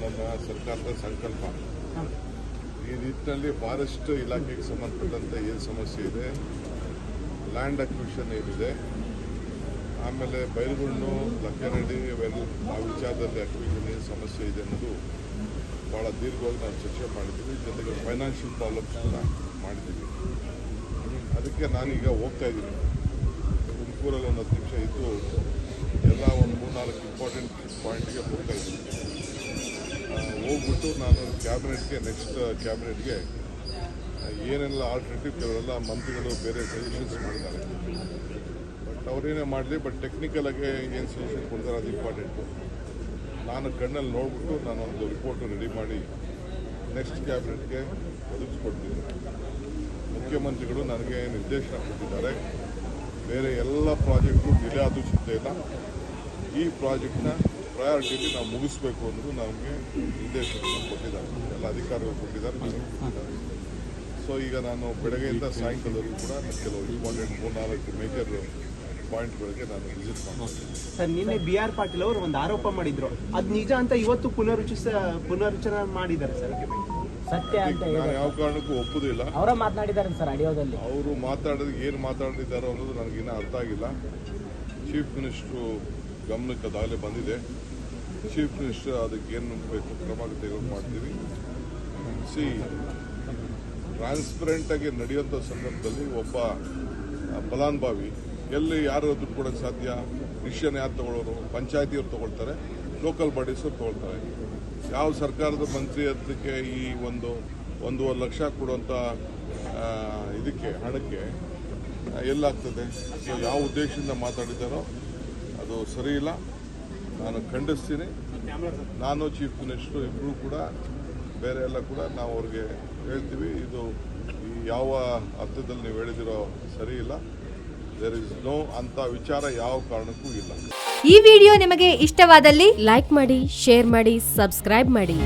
ನನ್ನ ಸರ್ಕಾರದ ಸಂಕಲ್ಪ. ಈ ನಿಟ್ಟಿನಲ್ಲಿ ಫಾರೆಸ್ಟ್ ಇಲಾಖೆಗೆ ಸಂಬಂಧಪಟ್ಟಂತೆ ಏನು ಸಮಸ್ಯೆ ಇದೆ? ಲ್ಯಾಂಡ್ ಅಕ್ವಿಷನ್ ಏನಿದೆ? ಆಮೇಲೆ ಬೈಲುಗುಂಡು ಲಕ್ಕನಹಳ್ಳಿ ವೆಲ್ ಆ ವಿಚಾರದಲ್ಲಿ ಅಕ್ವಿಷನ್ ಏನು ಸಮಸ್ಯೆ ಇದೆ ಅನ್ನೋದು ಭಾಳ ದೀರ್ಘವಾಗಿ ನಾವು ಚರ್ಚೆ ಮಾಡಿದ್ದೀವಿ. ಜೊತೆಗೆ ಫೈನಾನ್ಷಿಯಲ್ ಪ್ರಾಬ್ಲಮ್ಸ್ ಮಾಡಿದ್ದೀವಿ. ಅದಕ್ಕೆ ನಾನೀಗ ಹೋಗ್ತಾ ಇದ್ದೀನಿ. ತುಮಕೂರಲ್ಲಿ ಒಂದು ಹತ್ತು ನಿಮಿಷ ಇದ್ದು ಇಂಪಾರ್ಟೆಂಟ್ ಪಾಯಿಂಟ್ಗೆ ಹೋಗ್ತಾ ಇದ್ದೀನಿ. ಹೋಗ್ಬಿಟ್ಟು ನಾನು ಕ್ಯಾಬಿನೆಟ್ಗೆ ನೆಕ್ಸ್ಟ್ ಕ್ಯಾಬಿನೆಟ್ಗೆ ಏನೆಲ್ಲ ಆಲ್ಟರ್ನೇಟಿವ್ ಕೆಲವೆಲ್ಲ ಮಂತ್ರಿಗಳು ಬೇರೆ ಸಜೆಷನ್ಸ್ ಮಾಡಿದ್ದಾರೆ ಬಟ್ ಅವರೇನೇ ಮಾಡಲಿ ಬಟ್ ಟೆಕ್ನಿಕಲ್ ಆಗಿ ಏನು ಸಜೆಷನ್ ಕೊಡ್ತಾರೆ ಅದು ಇಂಪಾರ್ಟೆಂಟು ನಾನು ಕಣ್ಣಲ್ಲಿ ನೋಡ್ಬಿಟ್ಟು ನಾನು ಒಂದು ರಿಪೋರ್ಟ್ ರೆಡಿ ಮಾಡಿ ನೆಕ್ಸ್ಟ್ ಕ್ಯಾಬಿನೆಟ್ಗೆ ಒದಗಿಸ್ಕೊಡ್ತೀನಿ. ಮುಖ್ಯಮಂತ್ರಿಗಳು ನನಗೆ ನಿರ್ದೇಶನ ಕೊಟ್ಟಿದ್ದಾರೆ. ಬೇರೆ ಎಲ್ಲ ಪ್ರಾಜೆಕ್ಟು ಡಿಲೇ ಆದರೂ ಚಿಂತೆ ಇಲ್ಲ. ಈ ಪ್ರಾಜೆಕ್ಟ್ನ ಪ್ರಯಾರಿಟಿಲಿ ನಾವು ಮುಗಿಸ್ಬೇಕು ಅನ್ನೋದು ನಮಗೆ ನಿರ್ದೇಶನ ಕೊಟ್ಟಿದ್ದಾರೆ. ಎಲ್ಲ ಅಧಿಕಾರಿಗಳು ಕೊಟ್ಟಿದ್ದಾರೆ ಸೊ ಈಗ ನಾನು ಬೆಳಗ್ಗೆಯಿಂದ ಸಾಯಂಕಾಲವರೆಗೂ ಕೂಡ ಕೆಲವು ಇಂಪಾರ್ಟೆಂಟ್ ಮೂರ್ನಾಲ್ಕು ಮೇಜರ್ ಪಾಯಿಂಟ್ಗಳಿಗೆ ನಾನು ವಿಸಿಟ್ ಮಾಡ್ತೀನಿ. ಸರ್ ನಿನ್ನೆ ಬಿ ಆರ್ ಪಾಟೀಲ್ ಅವರು ಒಂದು ಆರೋಪ ಮಾಡಿದ್ರು. ಅದು ನಿಜ ಅಂತ ಇವತ್ತು ಪುನರುಚಿಸ ಪುನರುಚ್ಚನ ಮಾಡಿದ್ದಾರೆ ಸರ್. ಸತ್ಯ ಅಂತ ನಾನು ಯಾವ ಕಾರಣಕ್ಕೂ ಒಪ್ಪುದಿಲ್ಲ ಅವರ ಮಾತನಾಡಿದ್ದಾರೆ ಸರ್ ಆಡಿಯೋದಲ್ಲಿ. ಅವರು ಮಾತಾಡೋದು ಏನು ಮಾತಾಡಿದ್ದಾರೋ ಅನ್ನೋದು ನನಗಿನ್ನೂ ಅರ್ಥ ಆಗಿಲ್ಲ. ಚೀಫ್ ಮಿನಿಸ್ಟ್ರು ಗಮನಕ್ಕೆ ಅದಾಗಲೇ ಬಂದಿದೆ. ಚೀಫ್ ಮಿನಿಸ್ಟರ್ ಅದಕ್ಕೆ ಏನು ಬೇಕು, ಕ್ರಮ ತೆಗೆದು ಮಾಡ್ತೀವಿ. ಸಿ ಟ್ರಾನ್ಸ್ಪರೆಂಟಾಗಿ ನಡೆಯುವಂಥ ಸಂದರ್ಭದಲ್ಲಿ ಒಬ್ಬ ಫಲಾನುಭವಿ, ಎಲ್ಲಿ ಯಾರು ದುಡ್ಡು ಕೊಡೋಕ್ಕೆ ಸಾಧ್ಯ, ಡಿಸಿಷನ್ ಯಾರು ತಗೊಳ್ಳೋರು, ಪಂಚಾಯತಿಯವ್ರು ತಗೊಳ್ತಾರೆ ಲೋಕಲ್ ಬಾಡೀಸವ್ರು ತಗೊಳ್ತಾರೆ. ಯಾವ ಸರ್ಕಾರದ ಮಂತ್ರಿ ಅದಕ್ಕೆ ಈ ಒಂದು ಒಂದೂವರೆ ಲಕ್ಷ ಕೊಡುವಂಥ ಇದಕ್ಕೆ ಹಣಕ್ಕೆ ಎಲ್ಲಾಗ್ತದೆ. ಸೊ ಯಾವ ಉದ್ದೇಶದಿಂದ ಮಾತಾಡಿದ್ದಾರೋ ಅದು ಇಲ್ಲ. ನಾನು ಖಂಡಿಸ್ತೀನಿ. ನಾನು ಚೀಫ್ ಮಿನಿಸ್ಟರ್ ಇಬ್ಬರು ಕೂಡ, ಬೇರೆ ಎಲ್ಲ ಕೂಡ ನಾವು ಅವ್ರಿಗೆ ಹೇಳ್ತೀವಿ. ಇದು ಯಾವ ಅರ್ಥದಲ್ಲಿ ನೀವು ಹೇಳಿದಿರೋ ಸರಿ ಇಲ್ಲ. ದೇರ್ ಇಸ್ ನೋ ಅಂತ ವಿಚಾರ ಯಾವ ಕಾರಣಕ್ಕೂ ಇಲ್ಲ. ಈ ವಿಡಿಯೋ ನಿಮಗೆ ಇಷ್ಟವಾದಲ್ಲಿ ಲೈಕ್ ಮಾಡಿ, ಶೇರ್ ಮಾಡಿ, ಸಬ್ಸ್ಕ್ರೈಬ್ ಮಾಡಿ.